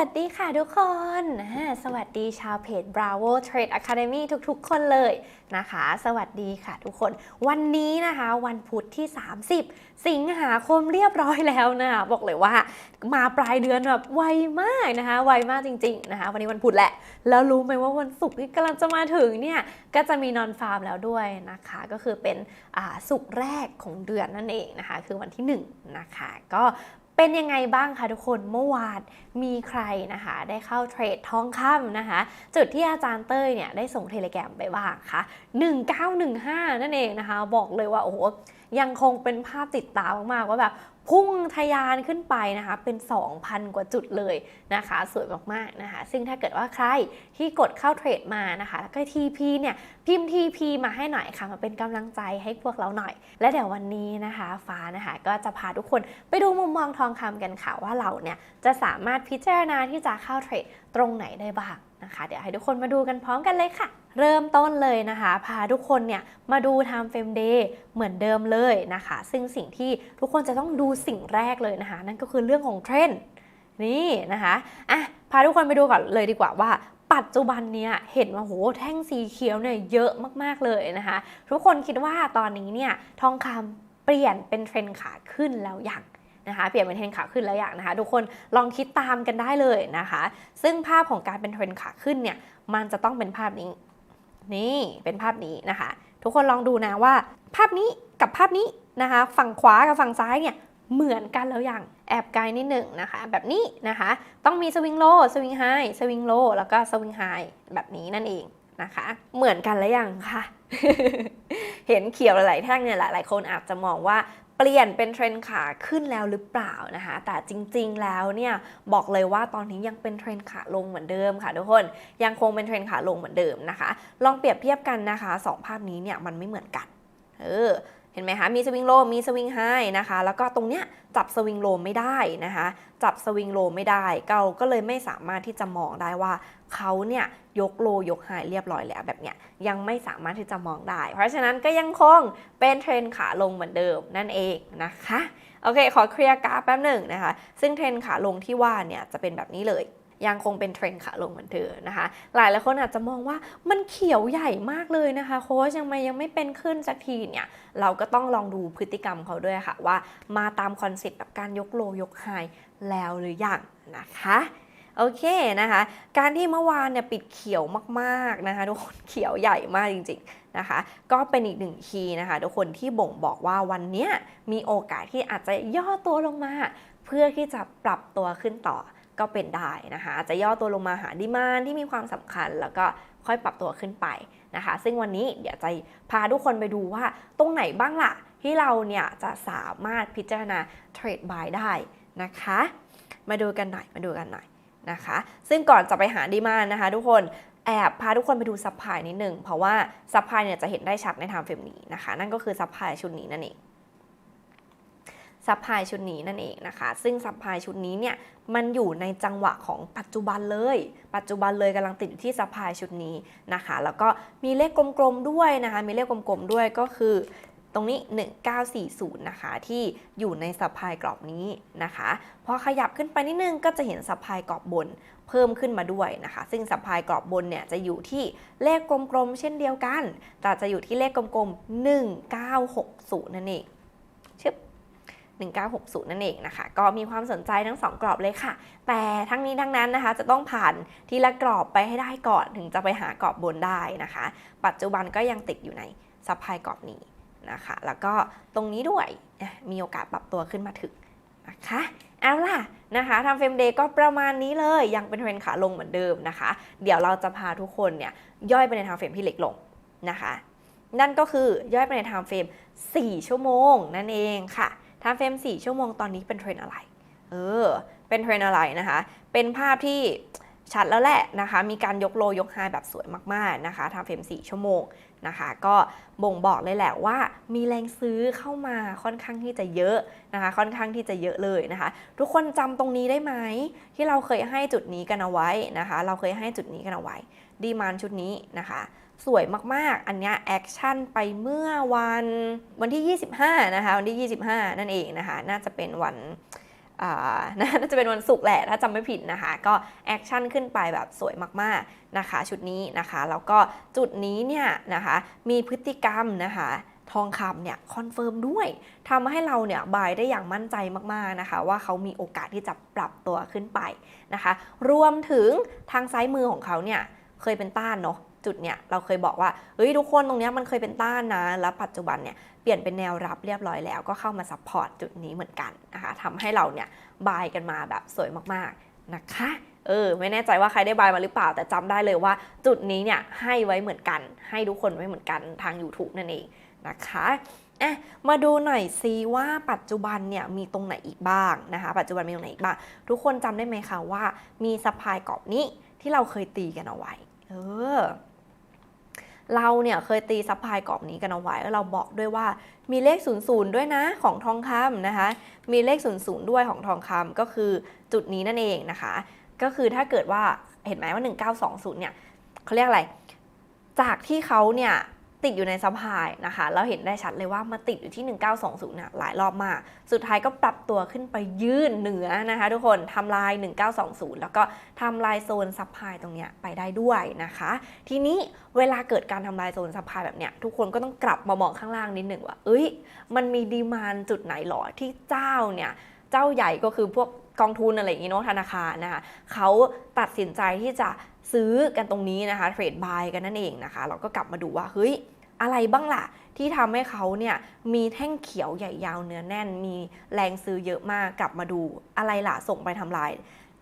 วัสดีค่ะทุกคน สวัสดีชาวเพจ Bravo Trade Academy ทุกๆ คนเลยนะคะ สวัสดีค่ะทุกคน วันนี้นะคะ วันพุธที่ 30 สิงหาคมเรียบร้อยแล้วนะคะบอกเลยว่ามาปลายเดือนแบบไวมากนะคะ ไวมากจริงๆนะคะ วันนี้วันพุธแหละ แล้วรู้ไหมว่าวันศุกร์ที่กำลังจะมาถึงเนี่ย ก็จะมีนอนฟาร์มแล้วด้วยนะคะ ก็คือเป็นศุกร์แรกของเดือนนั่นเองนะคะ คือวันที่1นะคะ ก็ เป็นยังไงบ้างคะทุกคนเมื่อวานมีใครนะคะ ได้เข้าเทรดทองคำนะคะ จุดที่อาจารย์เต้ยเนี่ยได้ส่งเทเลแกรมไปบ้างคะ1915 นั่นเองนะคะ บอกเลยว่าโอ้โหยังคงเป็นภาพติดตามากๆว่าแบบ พุ่งทะยานขึ้นไปนะคะเป็น 2,000 กว่าจุดเลยนะคะ สวยมากๆนะคะ ซึ่งถ้าเกิดว่าใครที่กดเข้าเทรดมานะคะ แล้วก็ TP เนี่ยพิมพ์ TP มาให้หน่อยค่ะ มาเป็นกำลังใจให้พวกเราหน่อย และเดี๋ยววันนี้นะคะฟ้านะคะก็จะพาทุกคนไปดูมุมมองทองคำกันค่ะว่าเราเนี่ยจะสามารถพิจารณาที่จะเข้าเทรดตรงไหนได้บ้างนะคะ เดี๋ยวให้ทุกคนมาดูกันพร้อมกันเลยค่ะ เริ่มต้นเลยนะคะ พาทุกคนเนี่ยมาดู Time Frame Day เหมือนเดิมเลยนะคะ ซึ่งสิ่งที่ทุกคนจะต้องดูสิ่งแรกเลยนะคะ นั่นก็คือเรื่องของเทรนด์นี่นะคะอะพาทุกคนไปดูก่อนเลยดีกว่าว่าปัจจุบันเนี้ยเห็นว่าโหแท่งสีเขียวเนี่ยเยอะมากๆเลยนะคะ ทุกคนคิดว่าตอนนี้เนี่ยทองคำเปลี่ยนเป็นเทรนด์ขาขึ้นแล้วอย่างนะคะเปลี่ยนเป็นเทรนด์ขาขึ้นแล้วอย่างนะคะ ทุกคนลองคิดตามกันได้เลยนะคะ ซึ่งภาพของการเป็นเทรนด์ขาขึ้นเนี่ยมันจะต้องเป็นภาพนี้ นี่เป็นภาพนี้นะคะ ทุกคนลองดูนะว่า ภาพนี้กับภาพนี้นะคะ ฝั่งขวากับฝั่งซ้ายเนี่ยเหมือนกันแล้วอย่างแอบไกลนิดหนึ่งนะคะ แบบนี้นะคะ ต้องมีสวิงโลสวิงไฮสวิงโลแล้วก็สวิงไฮแบบนี้นั่นเองนะคะ เหมือนกันแล้วยังค่ะ เห็นเขียวหลายๆแท่งเนี่ยหลายๆคนอาจจะมองว่า เปลี่ยนเป็นเทรนด์ขาขึ้นแล้วหรือเปล่านะคะ แต่จริงๆแล้วเนี่ยบอกเลยว่าตอนนี้ยังเป็นเทรนด์ขาลงเหมือนเดิมค่ะทุกคนยังคงเป็นเทรนด์ขาลงเหมือนเดิมนะคะ ลองเปรียบเทียบกันนะคะสองภาพนี้เนี่ยมันไม่เหมือนกันเออ เห็นไหมคะ มีสวิงโลมีสวิงไฮนะคะ แล้วก็ตรงเนี้ยจับสวิงโลไม่ได้นะคะ จับสวิงโลไม่ได้ เราก็เลยไม่สามารถที่จะมองได้ว่าเขาเนี่ยยกโลยกไฮเรียบร้อยแล้วแบบเนี้ยยังไม่สามารถที่จะมองได้ เพราะฉะนั้นก็ยังคงเป็นเทรนขาลงเหมือนเดิมนั่นเองนะคะ โอเค ขอเคลียร์กราฟแป๊บหนึ่งนะคะ ซึ่งเทรนขาลงที่ว่าเนี่ยจะเป็นแบบนี้เลย ยังคงเป็นเทรนขาลงเหมือนเดิมนะคะ หลายหลายคนอาจจะมองว่ามันเขียวใหญ่มากเลยนะคะ โค้ชยังไม่ยังไม่เป็นขึ้นสักทีเนี่ยเราก็ต้องลองดูพฤติกรรมเขาด้วยค่ะ ว่ามาตามคอนเซ็ปต์แบบการยกโลยกไฮแล้วหรือยังนะคะโอเคนะคะ การที่เมื่อวานเนี่ยปิดเขียวมากๆนะคะทุกคนเขียวใหญ่มากจริงๆนะคะ ก็เป็นอีกหนึ่งคีย์นะคะทุกคนที่บ่งบอกว่าวันนี้มีโอกาสที่อาจจะย่อตัวลงมา เพื่อที่จะปรับตัวขึ้นต่อ ก็เป็นได้นะคะจะย่อตัวลงมาหาดีมานที่มีความสำคัญ แล้วก็ค่อยปรับตัวขึ้นไปนะคะ ซึ่งวันนี้เดี๋ยวจะพาทุกคนไปดูว่าตรงไหนบ้างล่ะ ที่เราเนี่ยจะสามารถพิจารณาเทรดบายได้นะคะ มาดูกันหน่อยมาดูกันหน่อยนะคะ ซึ่งก่อนจะไปหาดีมานนะคะ ทุกคนแอบพาทุกคนไปดูซัพพลายนิดนึงเพราะว่าซัพพลายเนี่ยจะเห็นได้ชัดในไทม์เฟรมนี้นะคะ นั่นก็คือซัพพลายชุดนี้นั่นเอง ซัพพลายชุดนี้นั่นเองนะคะ ซึ่งซัพพลายชุดนี้เนี่ยมันอยู่ในจังหวะของปัจจุบันเลย ปัจจุบันเลยกำลังติดอยู่ที่ซัพพลายชุดนี้นะคะ แล้วก็มีเลขกลมๆด้วยนะคะ มีเลขกลมๆด้วยก็คือตรงนี้ 1940 นะคะ ที่อยู่ในสัพพายกรอบนี้นะคะ พอขยับขึ้นไปนิดนึงก็จะเห็นสัพพายกรอบบนเพิ่มขึ้นมาด้วยนะคะ ซึ่งสัพพายกรอบบนเนี่ยจะอยู่ที่เลขกลมๆเช่นเดียวกัน แต่จะอยู่ที่เลขกลมๆ 1960 นั่นเองชึบ 1960 นั่นเองนะคะ ก็มีความสนใจทั้ง 2 กรอบเลยค่ะ แต่ทั้งนี้ทั้งนั้นนะคะ จะต้องผ่านทีละกรอบไปให้ได้ก่อนถึงจะไปหากรอบบนได้นะคะ ปัจจุบันก็ยังติดอยู่ในสัพพลายกรอบนี้นะคะ แล้วก็ตรงนี้ด้วยมีโอกาสปรับตัวขึ้นมาถึงนะคะเอาล่ะนะคะทำเฟรมเดย์ก็ประมาณนี้เลยยังเป็นเทรนขาลงเหมือนเดิมนะคะ เดี๋ยวเราจะพาทุกคนเนี่ยย่อยไปในทางเฟรมที่เล็กลงนะคะ นั่นก็คือย่อยไปในทางเฟรม4 ชั่วโมงนั่นเองค่ะ ทางเฟรม4ชั่วโมงตอนนี้เป็นเทรนอะไร เออ เป็นเทรนอะไรนะคะ เป็นภาพที่ชัดแล้วแหละนะคะ มีการยกโลยกไฮแบบสวยมากๆนะคะทางเฟรม4ชั่วโมงนะคะ ก็บ่งบอกเลยแหละว่ามีแรงซื้อเข้ามาค่อนข้างที่จะเยอะนะคะ ค่อนข้างที่จะเยอะเลยนะคะ ทุกคนจำตรงนี้ได้ไหมที่เราเคยให้จุดนี้กันเอาไว้นะคะ เราเคยให้จุดนี้กันเอาไว้ ดีมานชุดนี้นะคะ สวยมากๆ อันนี้แอคชั่นไปเมื่อวันวันที่ 25 นะคะ วันที่ 25 นั่นเองนะคะ น่าจะเป็นวันน่าจะเป็นวันศุกร์แหละ ถ้าจำไม่ผิดนะคะ ก็แอคชั่นขึ้นไปแบบสวยมากๆนะคะ ชุดนี้นะคะ แล้วก็จุดนี้เนี่ยนะคะ มีพฤติกรรมนะคะทองคำเนี่ยคอนเฟิร์มด้วยทำให้เราเนี่ยบายได้อย่างมั่นใจมากๆนะคะ ว่าเขามีโอกาสที่จะปรับตัวขึ้นไปนะคะ รวมถึงทางซ้ายมือของเขาเนี่ย เคยเป็นต้านเนาะจุดเนี่ยเราเคยบอกว่าเฮ้ยทุกคนตรงเนี้ยมันเคยเป็นต้านนะ แล้วปัจจุบันเนี่ยเปลี่ยนเป็นแนวรับเรียบร้อยแล้วก็เข้ามาซัพพอร์ตจุดนี้เหมือนกันนะคะทำให้เราเนี่ยบายกันมาแบบสวยมากๆนะคะเออไม่แน่ใจว่าใครได้บายมาหรือเปล่า แต่จำได้เลยว่า จุดนี้เนี่ยให้ไว้เหมือนกัน ให้ทุกคนไว้เหมือนกันทาง YouTube นั่นเองนะคะอะมาดูหน่อยซิว่าปัจจุบันเนี่ยมีตรงไหนอีกบ้างนะคะปัจจุบันมีตรงไหนอีกบ้าง ทุกคนจำได้ไหมคะว่ามีสะพายกรอบนี้ที่เราเคยตีกันเอาไว้ เออ เราเนี่ยเคยตีซัพพลายกรอบนี้กันเอาไว้แล้วเราบอกด้วยว่ามีเลข 00 ด้วยนะของทองคำนะคะ มีเลข 00 ด้วยของทองคำก็คือจุดนี้นั่นเองนะคะ ก็คือถ้าเกิดว่าเห็นไหมว่า 1920เนี่ยเขาเรียกอะไร จากที่เขาเนี่ย ติดอยู่ในซัพพลายนะคะ เราเห็นได้ชัดเลยว่ามาติดอยู่ที่ 1920นี่ยหลายรอบมาก สุดท้ายก็ปรับตัวขึ้นไปยื่นเหนือนะคะ ทุกคนทำลาย 1920 แล้วก็ทำลายโซนซัพพลายตรงเนี้ยไปได้ด้วยนะคะ ทีนี้เวลาเกิดการทำลายโซนซัพพลายแบบเนี้ยทุกคนก็ต้องกลับมามองข้างล่างนิดหนึ่งว่า เอ้ย มันมีดีมานจุดไหนหรอที่เจ้าเนี่ย เจ้าใหญ่ก็คือพวกกองทุนอะไรอย่างงี้เนาะธนาคารนะคะเขาตัดสินใจที่จะซื้อกันตรงนี้นะคะเทรดบายกันนั่นเองนะคะ เราก็กลับมาดูว่าเฮ้ยอะไรบ้างล่ะ ที่ทำให้เขาเนี่ยมีแท่งเขียวใหญ่ยาวเนื้อแน่น มีแรงซื้อเยอะมากกลับมาดูอะไรล่ะส่งไปทำลาย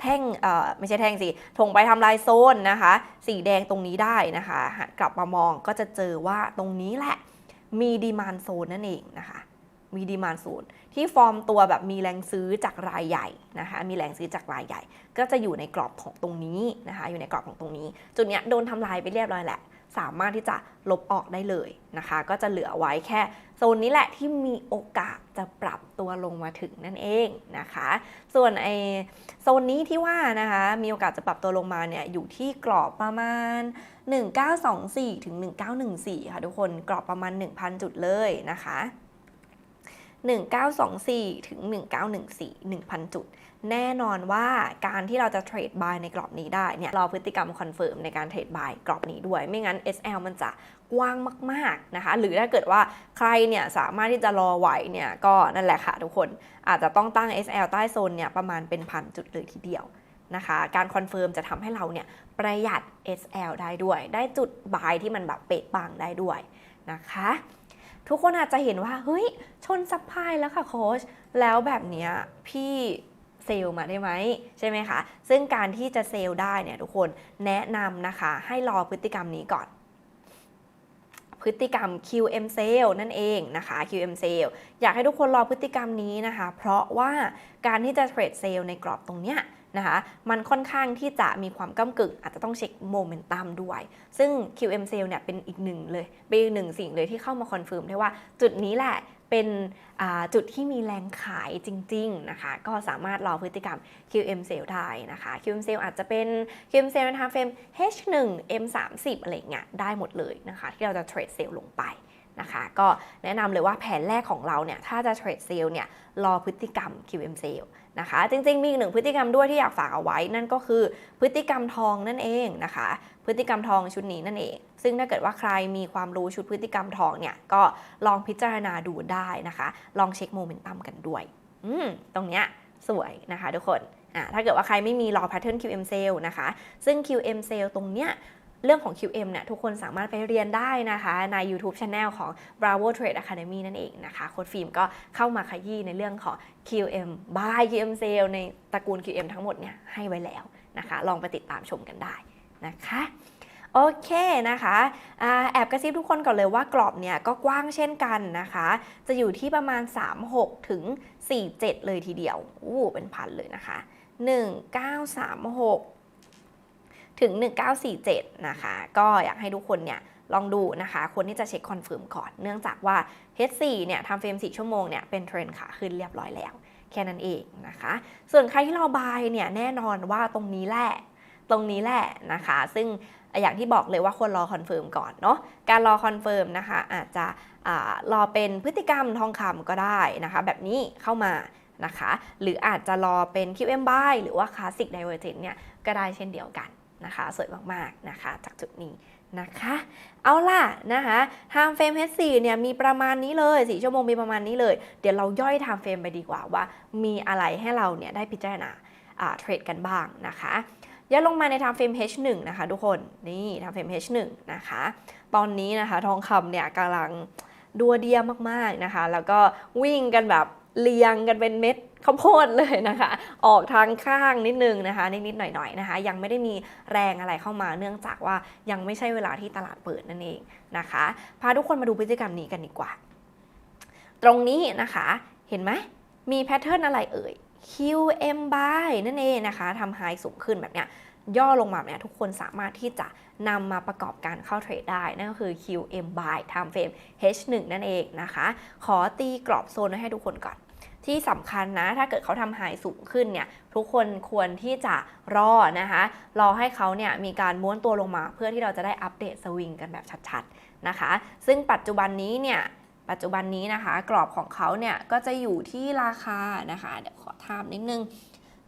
แท่งเอ่อไม่ใช่แท่งสิส่งไปทำลายโซนนะคะ สีแดงตรงนี้ได้นะคะ กลับมามองก็จะเจอว่าตรงนี้แหละมีดีมานโซนนั่นเองนะคะ มีดีมานโซนที่ฟอร์มตัวแบบมีแรงซื้อจากรายใหญ่นะคะมีแรงซื้อจากรายใหญ่ ก็จะอยู่ในกรอบของตรงนี้นะคะอยู่ในกรอบของตรงนี้ จุดเนี้ยโดนทำลายไปเรียบร้อยแหละ สามารถที่จะลบออกได้เลยนะคะ ก็จะเหลือไว้แค่โซนนี้แหละที่มีโอกาสจะปรับตัวลงมาถึงนั่นเองนะคะ ส่วนไอโซนนี้ที่ว่านะคะมีโอกาสจะปรับตัวลงมาเนี่ยอยู่ที่กรอบประมาณ 1924ถึง1914ค่ะทุกคนกรอบประมาณ 1,000 จุดเลยนะคะ 1924 ถึง 1914 1,000 จุด แน่นอนว่าการที่เราจะเทรดบายในกรอบนี้ได้เนี่ยรอพฤติกรรมคอนเฟิร์มในการเทรดบายกรอบนี้ด้วย ไม่งั้น SL มันจะกว้างมากๆนะคะ หรือถ้าเกิดว่าใครเนี่ยสามารถที่จะรอไหวเนี่ยก็นั่นแหละค่ะทุกคนอาจจะต้องตั้ง SL ใต้โซนเนี่ยประมาณเป็นพันจุดเลยทีเดียวนะคะการคอนเฟิร์มจะทำให้เราเนี่ยประหยัด SL ได้ด้วย ได้จุดบายที่มันแบบเป๊ะปังได้ด้วยนะคะ ทุกคนอาจจะเห็นว่า เฮ้ย ชนซัพพลายแล้วค่ะโค้ชแล้วแบบเนี้ยพี่เซลล์มาได้ไหมใช่ไหมคะ ซึ่งการที่จะเซลล์ได้เนี่ยทุกคนแนะนำนะคะ ให้รอพฤติกรรมนี้ก่อนพฤติกรรม QM sale นั่นเองนะคะ QM sale อยากให้ทุกคนรอพฤติกรรมนี้นะคะ เพราะว่าการที่จะเทรดเซลในกรอบตรงเนี้ย นะคะมันค่อนข้างที่จะมีความก้ากึ่งอาจจะต้องเช็คโมเมนตัมด้วย ซึ่ง QM sale เนี่ยเป็นอีกหนึ่งเลยเป็นหนึ่งสิ่งเลยที่เข้ามาคอนเฟิร์มได้ว่าจุดนี้แหละเป็นจุดที่มีแรงขายจริงๆนะคะก็สามารถรอพฤติกรรม QM sale ได้นะคะ QM sale อาจจะเป็น QM sale ในทางเฟรม H1 M30 อะไรอย่างเงี้ยได้หมดเลยนะคะที่เราจะเทรดเซลล์ลงไปนะคะก็แนะนำเลยว่าแผนแรกของเราเนี่ยถ้าจะเทรดเซลล์เนี่ยรอพฤติกรรม QM sale นะคะ จริงๆ มีอีกหนึ่งพฤติกรรมด้วยที่อยากฝากเอาไว้ นั่นก็คือพฤติกรรมทองนั่นเองนะคะ พฤติกรรมทองชุดนี้นั่นเอง ซึ่งถ้าเกิดว่าใครมีความรู้ชุดพฤติกรรมทองเนี่ยก็ลองพิจารณาดูได้นะคะ ลองเช็คโมเมนตัมกันด้วย อืมตรงเนี้ยสวยนะคะทุกคนอ่าถ้าเกิดว่าใครไม่มีรอ pattern QM sale นะคะ ซึ่ง QM sale ตรงเนี้ย เรื่องของ QM เนี่ยทุกคนสามารถไปเรียนได้นะคะใน YouTube Channel ของ Bravo Trade Academy นั่นเองนะคะโค้ดฟิล์มก็เข้ามาขยี้ในเรื่องของ QM buy QM sale ในตระกูล QM ทั้งหมดเนี่ยให้ไว้แล้วนะคะ ลองไปติดตามชมกันได้นะคะโอเคนะคะอแอบกระซิบทุกคนก่อนเลยว่ากรอบเนี่ยก็กว้างเช่นกันนะคะ จะอยู่ที่ประมาณ 36 ถึง 47 เลยทีเดียวอู้เป็นพันเลยนะคะ 1936 ถึง 1947 นะคะ ก็อยากให้ทุกคนเนี่ยลองดูนะคะ ควรที่จะเช็คคอนเฟิร์มก่อน เนื่องจากว่า H4 เนี่ยทำเฟรม 4 ชั่วโมงเนี่ยเป็นเทรนขาขึ้นเรียบร้อยแล้ว แค่นั้นเองนะคะ ส่วนใครที่รอบายเนี่ยแน่นอนว่าตรงนี้แหละ ตรงนี้แหละนะคะ ซึ่งอย่างที่บอกเลยว่าควรรอคอนเฟิร์มก่อนเนาะ การรอคอนเฟิร์มนะคะอาจจะรอเป็นพฤติกรรมทองคำก็ได้นะคะ แบบนี้เข้ามานะคะ หรืออาจจะรอเป็น QM buy หรือว่า Classic Divergence เนี่ยก็ได้เช่นเดียวกัน นะคะ สวยมากๆนะคะ จากจุดนี้นะคะ เอาล่ะนะคะ time frame H4 เนี่ยมีประมาณนี้เลย 4 ชั่วโมงมีประมาณนี้เลย เดี๋ยวเราย่อย time frame ไปดีกว่าว่า มีอะไรให้เราเนี่ยได้พิจารณาเทรดกันบ้างนะคะย่อลงมาใน time frame H1 นะคะทุกคนนี่ time frame H1 นะคะ ตอนนี้นะคะทองคำเนี่ยกำลังดัวเดียมากๆนะคะ แล้วก็วิ่งกันแบบ เรียงกันเป็นเม็ดข้าวโพดเลยนะคะ ออกทางข้างนิดนึงนะคะนิดๆหน่อยๆนะคะ ยังไม่ได้มีแรงอะไรเข้ามา เนื่องจากว่ายังไม่ใช่เวลาที่ตลาดเปิดนั่นเองนะคะ พาทุกคนมาดูพฤติกรรมนี้กันดีกว่า ตรงนี้นะคะเห็นไหมมีแพทเทิร์นอะไรเอ่ย QM buy นั่นเองนะคะทำไฮสูงขึ้นแบบเนี้ยย่อลงมาเนี้ยทุกคนสามารถที่จะนำมาประกอบการเข้าเทรดได้ นั่นก็คือ QM buy time frame H1 นั่นเองนะคะ ขอตีกรอบโซนไว้ให้ทุกคนก่อน ที่สำคัญนะ ถ้าเกิดเขาทำไฮสูงขึ้นเนี่ยทุกคนควรที่จะรอนะคะรอให้เขาเนี่ยมีการม้วนตัวลงมา เพื่อที่เราจะได้อัปเดตสวิงกันแบบชัดๆนะคะ ซึ่งปัจจุบันนี้เนี่ยปัจจุบันนี้นะคะ กรอบของเขาเนี่ยก็จะอยู่ที่ราคานะคะ เดี๋ยวขอทามนิดนึง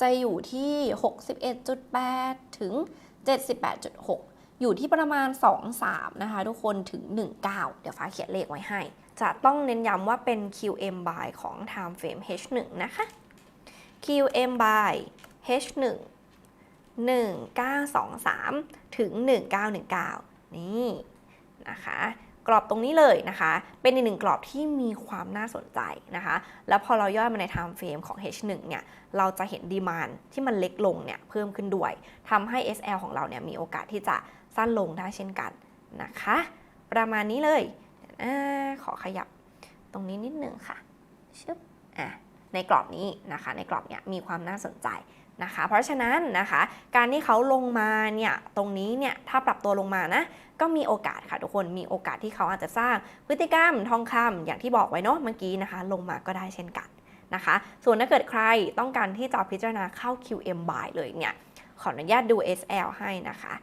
จะอยู่ที่ 61.8 ถึง 78.6 อยู่ที่ประมาณ 2-3 นะคะ ทุกคนถึง 19 เดี๋ยวฟ้าเขียนเลขไว้ให้ จะต้องเน้นย้ำว่าเป็น QM by ของ time frame H1 นะคะ QM by H1 1923 ถึง 1919 นี่นะคะกรอบตรงนี้เลยนะคะ เป็นอีกหนึ่งกรอบที่มีความน่าสนใจนะคะ แล้วพอเราย่อยมาใน time frame ของ H1 เนี่ย เราจะเห็นดีมานที่มันเล็กลงเนี่ยเพิ่มขึ้นด้วย ทำให้ SL ของเราเนี่ยมีโอกาสที่จะ สั้นลงได้เช่นกันนะคะ ประมาณนี้เลยอขอขยับตรงนี้นิดนึงค่ะชึบอะในกรอบนี้นะคะ ในกรอบเนี่ยมีความน่าสนใจนะคะ เพราะฉะนั้นนะคะ การที่เขาลงมาเนี่ยตรงนี้เนี่ยถ้าปรับตัวลงมานะก็มีโอกาสค่ะทุกคนมีโอกาสที่เขาอาจจะสร้างพฤติกรรมทองคำอย่างที่บอกไว้เนาะเมื่อกี้นะคะ ลงมาก็ได้เช่นกันนะคะ ส่วนถ้าเกิดใครต้องการที่จะพิจารณาเข้า QM buy เลยเนี่ย ขออนุญาตดู SL ให้นะคะ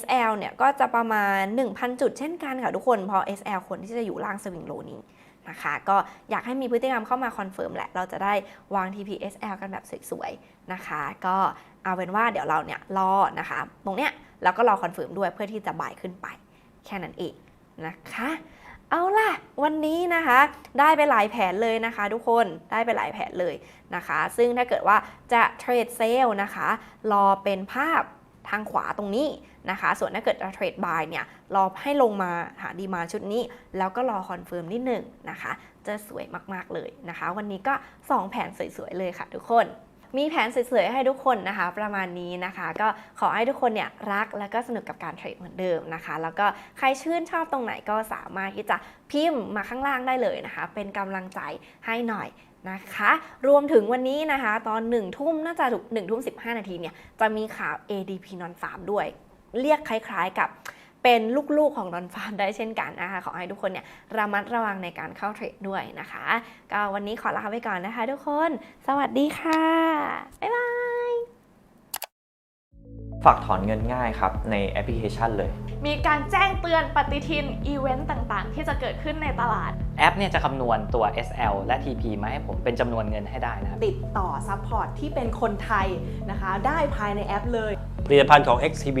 SL เนี่ยก็จะประมาณ 1,000 จุดเช่นกันค่ะทุกคนเพอ SL ควรที่จะอยู่ล่างสวิงโลนี้นะคะก็อยากให้มีพฤติกรรมเข้ามาคอนเฟิร์มแหละ เราจะได้วาง TPSL กันแบบสวยๆนะคะ ก็เอาเป็นว่าเดี๋ยวเราเนี่ยรอนะคะ ตรงเนี้ยแล้วก็รอคอนเฟิร์มด้วยเพื่อที่จะบ่ายขึ้นไป แค่นั้นเองนะคะ เอาล่ะ วันนี้นะคะ ได้ไปหลายแผนเลยนะคะ ทุกคนได้ไปหลายแผนเลยนะคะ ซึ่งถ้าเกิดว่าจะเทรดเซลนะคะ รอเป็นภาพทางขวาตรงนี้นะคะ ส่วนถ้าเกิดจะเทรดบายเนี่ย รอให้ลงมาหาดีมาชุดนี้ แล้วก็รอคอนเฟิร์มนิดหนึ่งนะคะ จะสวยมากๆเลยนะคะ วันนี้ก็ 2 แผนสวยๆเลยค่ะทุกคน มีแผนสวยๆให้ทุกคนนะคะ ประมาณนี้นะคะ ก็ขอให้ทุกคนเนี่ยรักและก็สนุกกับการเทรดเหมือนเดิมนะคะ แล้วก็ใครชื่นชอบตรงไหนก็สามารถที่จะพิมพ์มาข้างล่างได้เลยนะคะ เป็นกำลังใจให้หน่อยนะคะ รวมถึงวันนี้นะคะ ตอน1ทุ่มน่าจะถูก1ทุ่ม15นาทีเนี่ยจะมีข่าว ADP นอนฟามด้วย เรียกคล้ายๆกับ เป็นลูกๆของนอนฟาร์มได้เช่นกันนะคะขอให้ทุกคนเนี่ยระมัดระวังในการเข้าเทรดด้วยนะคะ ก็วันนี้ขอลาไปก่อนนะคะ ทุกคน สวัสดีค่ะ บ๊ายบาย ฝากถอนเงินง่ายครับ ในแอปพลิเคชันเลย มีการแจ้งเตือนปฏิทินอีเวนต์ต่างๆ ที่จะเกิดขึ้นในตลาด แอปเนี่ยจะคำนวณตัว SL และ TP มาให้ผมเป็นจำนวนเงินให้ได้นะครับติดต่อซัพพอร์ตที่เป็นคนไทยนะคะ ได้ภายในแอปเลย ผลิตภัณฑ์ของ XTB